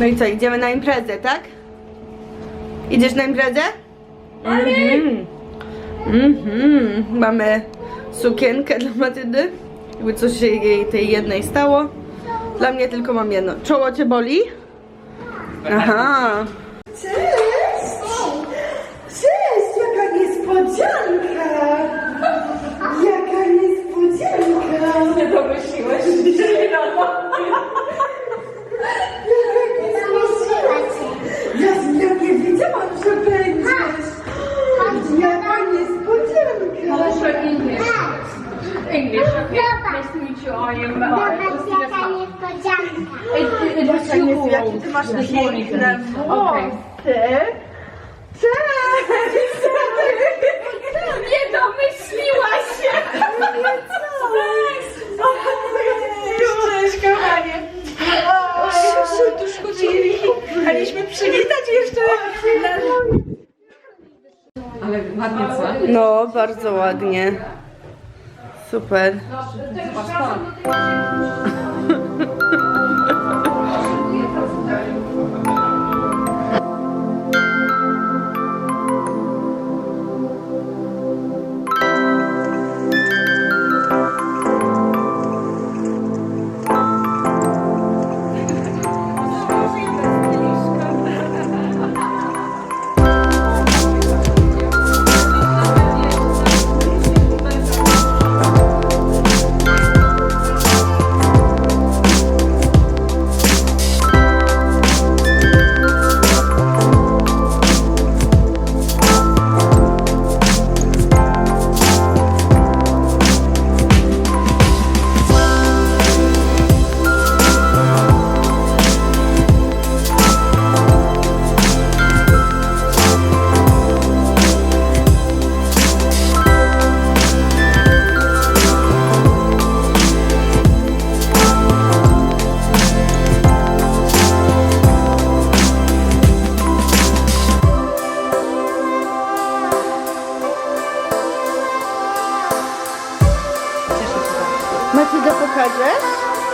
No i co, idziemy na imprezę, tak? Idziesz na imprezę? Mhm. Mhm. Mamy sukienkę dla Matyldy. Jakby coś się jej tej jednej stało. Dla mnie tylko mam jedno. Czoło cię boli? Aha. Cześć! Cześć! Jaka niespodzianka! Jaka niespodzianka! Nie domyśliłeś się rano. Ja, ja nie wiedziałam, że będziesz! Jaka niespodzianka! Proszę English. English, okay? Nice to meet you. I am uh, Christina Snow. It, it, it was you who Jakie ty masz piękne włosy! Cześć! Nie domyśliłaś się! Cześć, kochanie. Serduszko ci Chcieliśmy przywitać jeszcze. Ale ładnie co? No, bardzo ładnie. Super.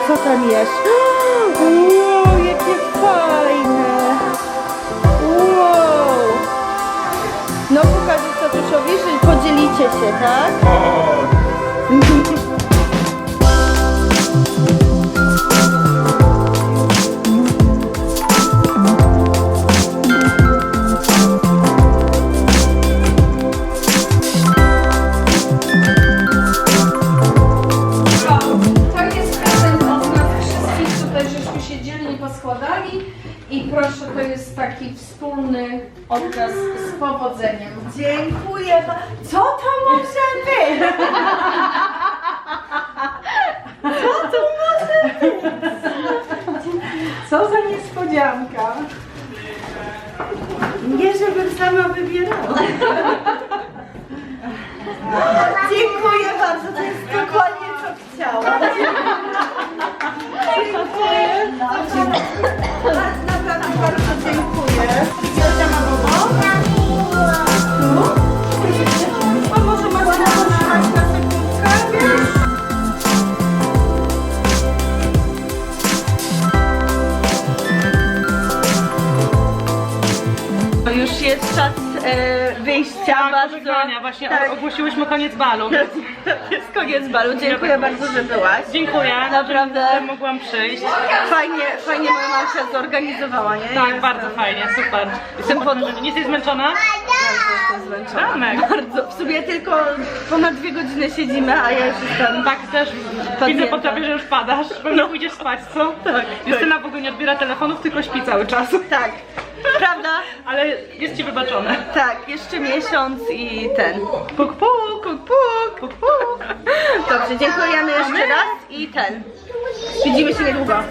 Co tam jest? Wow, jakie fajne! Wow! No tatusiowi, że podzielicie się, tak? To i proszę, to jest taki wspólny odraz z powodzeniem. Dziękuję. ba- Co to może być? Co za niespodzianka. Nie, żebym sama wybierała. Dziękuję bardzo, to jest dokładnie koniec balu. Jest koniec balu. Dziękuję bardzo, że byłaś. Dziękuję. Naprawdę. że mogłam przyjść. Fajnie, fajnie moja mama się zorganizowała, nie? Tak, Jest- bardzo fajnie, super. Jestem pod... Nie jesteś zmęczona? Jestem zmęczona. Ramek. Bardzo. W sumie tylko ponad dwie godziny siedzimy, a ja już jestem... Tak, też widzę po tobie, że już padasz. Pewnie pójdziesz spać, co? Tak, Justyna w ogóle nie odbiera telefonów, tylko śpi cały czas. Tak. Prawda? Ale jest ci wybaczone. Tak, jeszcze miesiąc i ten. Puk, puk, puk, puk, puk, puk. Dobrze, dziękujemy jeszcze raz i ten. Widzimy się niedługo.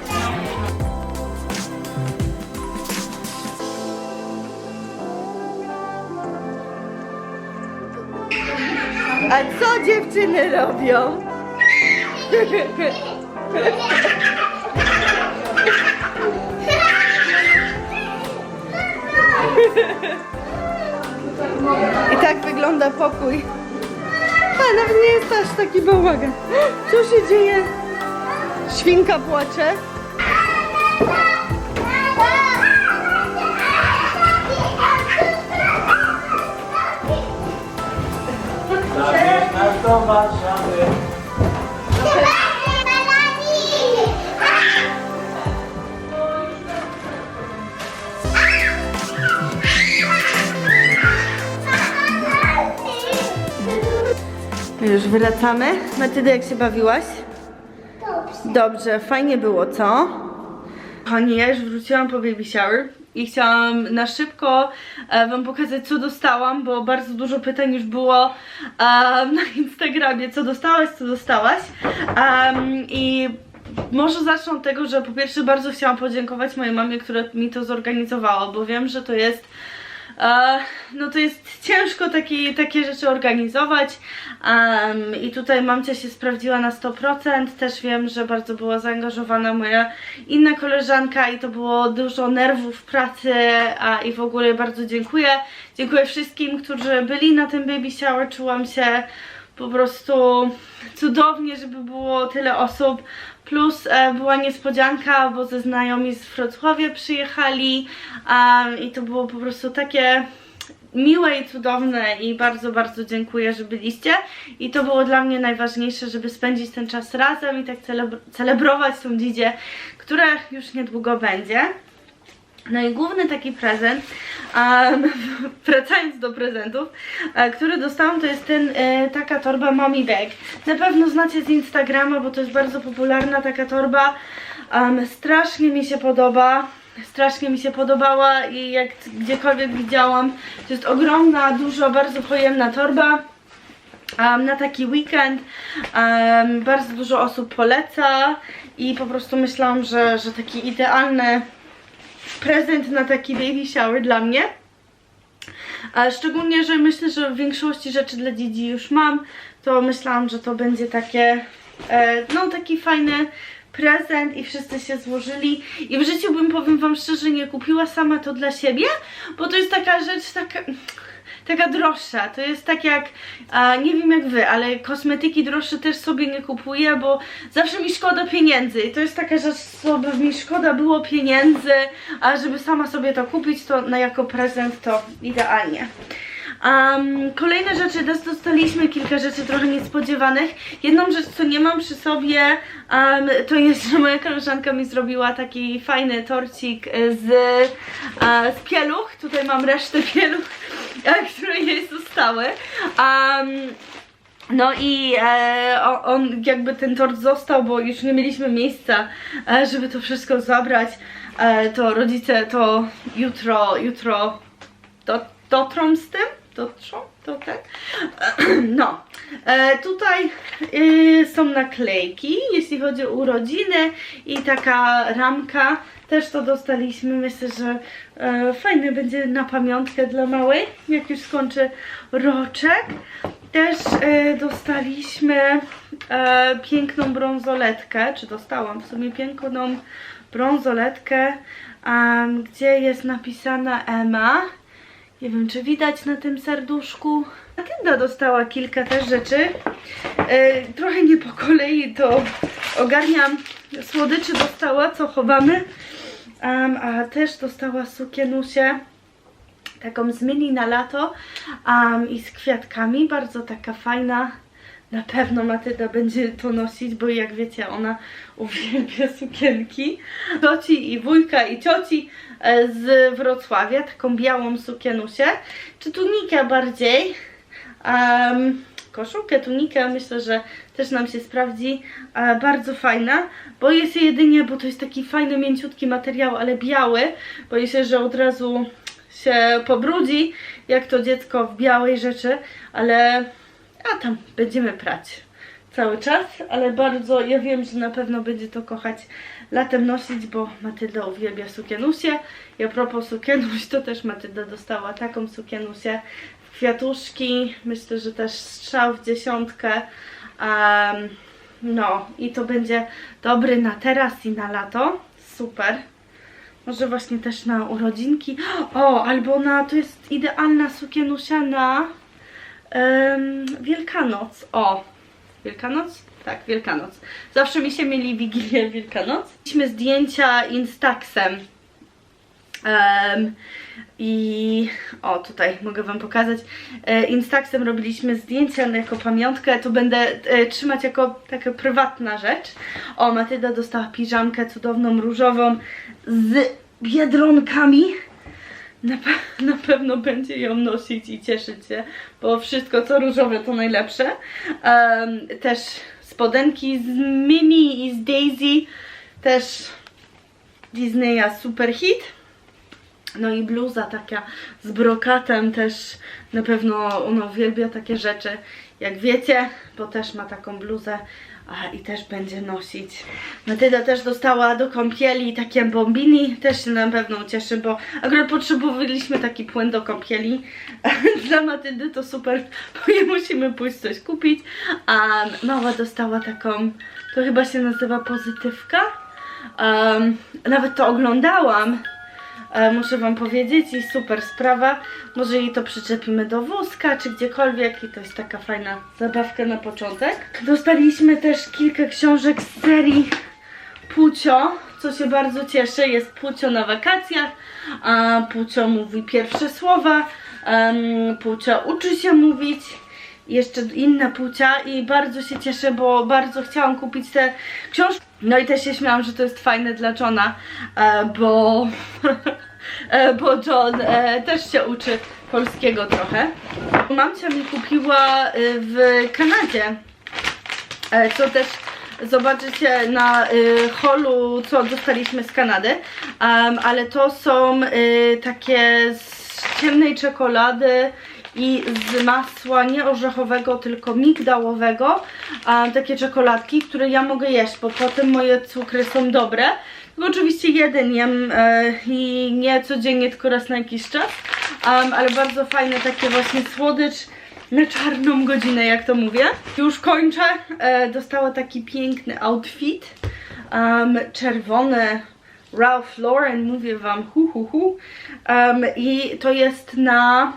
A co dziewczyny robią? I tak wygląda pokój. A, nawet nie jest aż taki bałagan. Co się dzieje? Świnka płacze. Już wracamy. Matyda, jak się bawiłaś? Dobrze, fajnie było, co? Kochani, ja już wróciłam po baby shower i chciałam na szybko e, wam pokazać, co dostałam, bo bardzo dużo pytań już było e, na Instagramie, co dostałaś, co dostałaś. I może zacznę od tego, że po pierwsze bardzo chciałam podziękować mojej mamie, która mi to zorganizowała, bo wiem, że to jest no to jest ciężko taki, takie rzeczy organizować Em, i tutaj mamcia się sprawdziła na 100%, też wiem, że bardzo była zaangażowana moja inna koleżanka i to było dużo nerwów pracy a, i w ogóle bardzo dziękuję. Dziękuję wszystkim, którzy byli na tym baby shower, czułam się po prostu cudownie, żeby było tyle osób. Plus e, była niespodzianka, bo ze znajomi z Wrocławia przyjechali em, i to było po prostu takie miłe i cudowne i bardzo, bardzo dziękuję, że byliście i to było dla mnie najważniejsze, żeby spędzić ten czas razem i tak celebr celebrować tą dzidzie, która już niedługo będzie. No i główny taki prezent, um, wracając do prezentów, e, który dostałam, to jest ten, e, taka torba Mommy Bag. Na pewno znacie z Instagrama, bo to jest bardzo popularna taka torba. Um, strasznie mi się podoba. Strasznie mi się podobała i jak gdziekolwiek widziałam, to jest ogromna, dużo, bardzo pojemna torba. Um, na taki weekend bardzo dużo osób poleca i po prostu myślałam, że, że taki idealny prezent na taki baby shower dla mnie. A szczególnie, że myślę, że w większości rzeczy dla dzieci już mam, to myślałam, że to będzie takie, e, no taki fajny prezent i wszyscy się złożyli i w życiu bym, powiem wam szczerze, nie kupiła sama to dla siebie, bo to jest taka rzecz, taka taka droższa. To jest tak jak, a, nie wiem jak wy, ale kosmetyki droższe też sobie nie kupuję, bo zawsze mi szkoda pieniędzy. I to jest taka rzecz, co by mi szkoda było pieniędzy, a żeby sama sobie to kupić, to na jako prezent to idealnie. Um, kolejne rzeczy, też dostaliśmy kilka rzeczy trochę niespodziewanych. Jedną rzecz, co nie mam przy sobie, um, to jest, że moja koleżanka mi zrobiła taki fajny torcik z, e, z pieluch. Tutaj mam resztę pieluch, które jej zostały. Um, no i e, on, jakby ten tort został, bo już nie mieliśmy miejsca, e, żeby to wszystko zabrać. E, to rodzice to jutro, jutro do, dotrą z tym? Dotrzą? To tak? No. E, tutaj y, są naklejki, jeśli chodzi o urodziny i taka ramka. Też to dostaliśmy. Myślę, że e, fajny będzie na pamiątkę dla małej, jak już skończy roczek. Też e, dostaliśmy e, piękną brązoletkę, czy dostałam w sumie piękną brązoletkę, em, gdzie jest napisana Emma. Nie wiem, czy widać na tym serduszku. Matylda dostała kilka też rzeczy. E, trochę nie po kolei to ogarniam. Słodyczy dostała, co chowamy. Em, a też dostała sukienusię taką z mini na lato um, i z kwiatkami, bardzo taka fajna. Na pewno Matylda będzie to nosić, bo jak wiecie, ona uwielbia sukienki. Cioci i wujka i cioci e, z Wrocławia, taką białą sukienusię, czy tunikę bardziej. Um, koszulkę, tunikę, myślę, że też nam się sprawdzi. E, bardzo fajna. Boję się jedynie, bo to jest taki fajny, mięciutki materiał, ale biały. Boję się, że od razu się pobrudzi, jak to dziecko w białej rzeczy, ale a tam będziemy prać cały czas, ale bardzo, ja wiem, że na pewno będzie to kochać latem nosić, bo Matylda uwielbia sukienusie. I a propos sukienuś, to też Matylda dostała taką sukienusię kwiatuszki, myślę, że też strzał w dziesiątkę. Um, no i to będzie dobry na teraz i na lato. Super. Może właśnie też na urodzinki. O, albo na, to jest idealna sukienusia na em, Wielkanoc. O, Wielkanoc? Tak, Wielkanoc. Zawsze mi się mieli Wigilię Wielkanoc. Mieliśmy zdjęcia Instaxem. Em, I o, tutaj mogę Wam pokazać. E, Instaxem robiliśmy zdjęcia jako pamiątkę. To będę e, trzymać jako taka prywatna rzecz. O, Matylda dostała piżamkę cudowną, różową z biedronkami. na, pe- na pewno będzie ją nosić i cieszyć się, bo wszystko co różowe to najlepsze. Em, też spodenki z Mini i z Daisy, też Disneya super hit. No i bluza taka z brokatem też na pewno ona uwielbia takie rzeczy. Jak wiecie, bo też ma taką bluzę a, i też będzie nosić. Matylda też dostała do kąpieli takie bombini, też się na pewno ucieszy, bo akurat potrzebowaliśmy taki płyn do kąpieli. Dla Matyldy to super, bo nie musimy pójść coś kupić. A mała dostała taką, to chyba się nazywa pozytywka. Um, nawet to oglądałam. E, muszę wam powiedzieć i super sprawa. Może jej to przyczepimy do wózka czy gdziekolwiek i to jest taka fajna zabawka na początek. Dostaliśmy też kilka książek z serii Pucio, co się bardzo cieszę. Jest Pucio na wakacjach, a Pucio mówi pierwsze słowa, um, Pucio uczy się mówić jeszcze inne płcia i bardzo się cieszę, bo bardzo chciałam kupić te książki. No i też się śmiałam, że to jest fajne dla Johna, e, bo, e, bo John e, też się uczy polskiego trochę. Mamcia mi kupiła w Kanadzie, co też zobaczycie na holu, co dostaliśmy z Kanady, ale to są takie z ciemnej czekolady i z masła nie orzechowego, tylko migdałowego, a, takie czekoladki, które ja mogę jeść, bo potem moje cukry są dobre. Tylko oczywiście jeden jem e, i nie codziennie, tylko raz na jakiś czas, Em, ale bardzo fajne takie właśnie słodycz na czarną godzinę, jak to mówię. Już kończę. E, dostała taki piękny outfit. Um, czerwony Ralph Lauren, mówię wam, hu hu hu. Um, I to jest na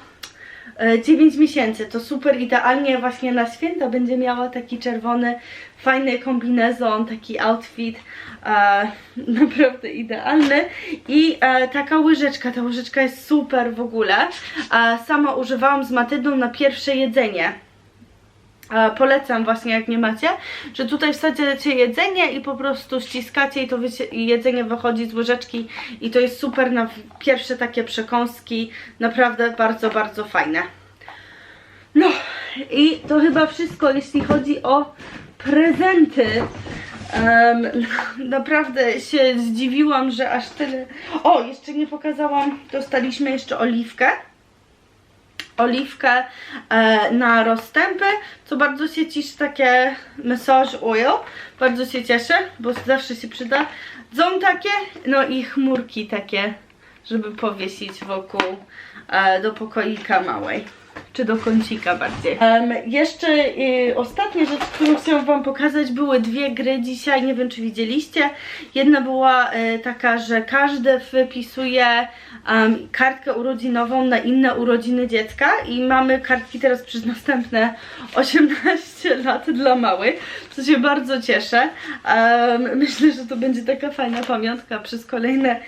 9 miesięcy. To super idealnie właśnie na święta będzie miała taki czerwony, fajny kombinezon, taki outfit. E, naprawdę idealny. I e, taka łyżeczka, ta łyżeczka jest super w ogóle. E, sama używałam z Matyldą na pierwsze jedzenie. Polecam właśnie jak nie macie, że tutaj wsadzicie jedzenie i po prostu ściskacie i to i jedzenie wychodzi z łyżeczki i to jest super na pierwsze takie przekąski, naprawdę bardzo, bardzo fajne. No i to chyba wszystko jeśli chodzi o prezenty. Em, naprawdę się zdziwiłam, że aż tyle. O, jeszcze nie pokazałam, dostaliśmy jeszcze oliwkę oliwkę e, na rozstępy, co bardzo się cieszy, takie massage oil, bardzo się cieszę, bo zawsze się przyda. Są takie, no i chmurki takie, żeby powiesić wokół e, do pokoika małej. Czy do kącika bardziej. Em, jeszcze y, ostatnia rzecz, którą chciałam wam pokazać, były dwie gry dzisiaj, nie wiem czy widzieliście. Jedna była y, taka, że każdy wypisuje em, kartkę urodzinową na inne urodziny dziecka i mamy kartki teraz przez następne 18 lat dla małych, co się bardzo cieszę. Em, myślę, że to będzie taka fajna pamiątka przez kolejne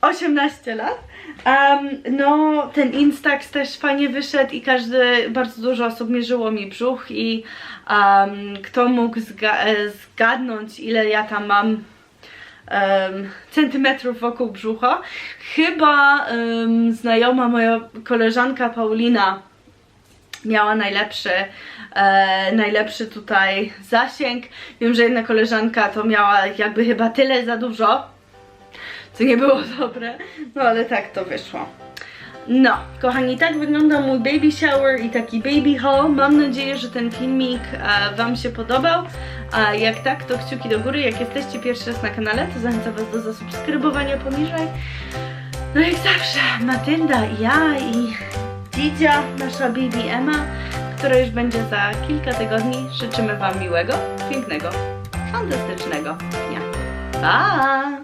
18 lat. Em, no, ten Instax też fajnie wyszedł i każdy, bardzo dużo osób mierzyło mi brzuch i em, kto mógł zga e, zgadnąć ile ja tam mam em, centymetrów wokół brzucha. Chyba em, znajoma moja koleżanka Paulina miała najlepszy, e, najlepszy tutaj zasięg. Wiem, że jedna koleżanka to miała jakby chyba tyle za dużo, co nie było dobre, no ale tak to wyszło. No, kochani, tak wygląda mój baby shower i taki baby haul. Mam nadzieję, że ten filmik e, Wam się podobał. A jak tak, to kciuki do góry. Jak jesteście pierwszy raz na kanale, to zachęcam Was do zasubskrybowania poniżej. No jak zawsze, Matylda ja i Didzia, nasza baby Emma, która już będzie za kilka tygodni. Życzymy Wam miłego, pięknego, fantastycznego dnia. Pa!